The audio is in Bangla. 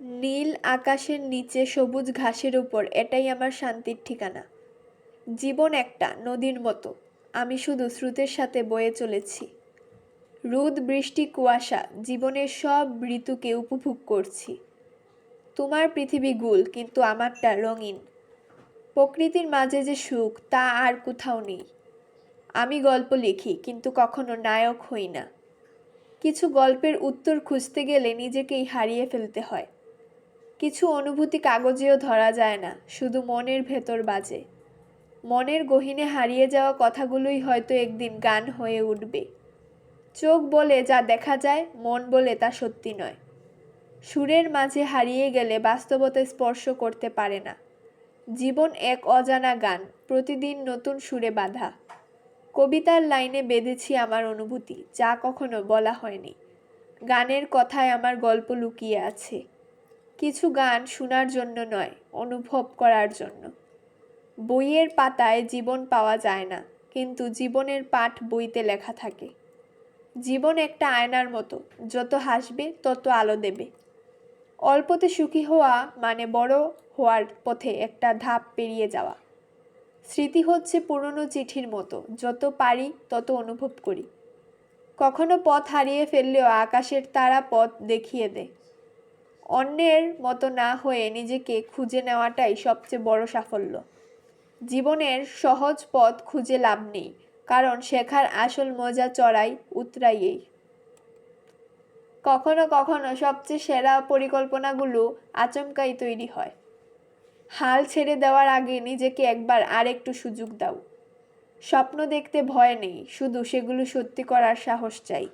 নীল আকাশের নিচে সবুজ ঘাসের উপর, এটাই আমার শান্তির ঠিকানা। জীবন একটা, নদীর মতো। আমি শুধু স্রোতের সাথে বয়ে চলেছি। রোদ, বৃষ্টি, কুয়াশা, জীবনের সব ঋতুকে উপভোগ করছি। তোমার পৃথিবী গুল, কিন্তু আমারটা রঙিন। প্রকৃতির মাঝে যে সুখ, তা আর কোথাও নেই। আমি গল্প লিখি, কিন্তু কখনো নায়ক হই না। কিছু গল্পের উত্তর খুঁজতে গেলে নিজেকেই হারিয়ে ফেলতে হয়। কিছু অনুভূতি কাগজেও ধরা যায় না, শুধু মনের ভেতর বাজে। মনের গহিনে হারিয়ে যাওয়া কথাগুলোই হয়তো একদিন গান হয়ে উঠবে। চোখ বলে যা দেখা যায়, মন বলে তা সত্যি নয়। সুরের মাঝে হারিয়ে গেলে বাস্তবতা স্পর্শ করতে পারে না। জীবন এক অজানা গান, প্রতিদিন নতুন সুরে বাঁধা। কবিতার লাইনে বেঁধেছি আমার অনুভূতি, যা কখনো বলা হয়নি। গানের কথায় আমার গল্প লুকিয়ে আছে। কিছু গান শোনার জন্য নয়, অনুভব করার জন্য। বইয়ের পাতায় জীবন পাওয়া যায় না, কিন্তু জীবনের পাঠ বইতে লেখা থাকে। জীবন একটা আয়নার মতো, যত হাসবে তত আলো দেবে। অল্পতে সুখী হওয়া মানে বড় হওয়ার পথে একটা ধাপ পেরিয়ে যাওয়া। স্মৃতি হচ্ছে পুরনো চিঠির মতো। যত পারি, তত অনুভব করি। কখনো পথ হারিয়ে ফেললেও আকাশের তারা পথ দেখিয়ে দেয়। অন্যের মতো না হয়ে নিজেকে খুঁজে নেওয়াটাই সবচেয়ে বড় সাফল্য। জীবনের সহজ পথ খুঁজে লাভ নেই, কারণ শেখার আসল মজা চড়াই উতরাইয়েই কখনো কখনো সবচেয়ে সেরা পরিকল্পনাগুলো আচমকাই তৈরি হয়। হাল ছেড়ে দেওয়ার আগে নিজেকে একবার আর একটু সুযোগ দাও। স্বপ্ন দেখতে ভয় নেই, শুধু সেগুলো সত্যি করার সাহস চাই।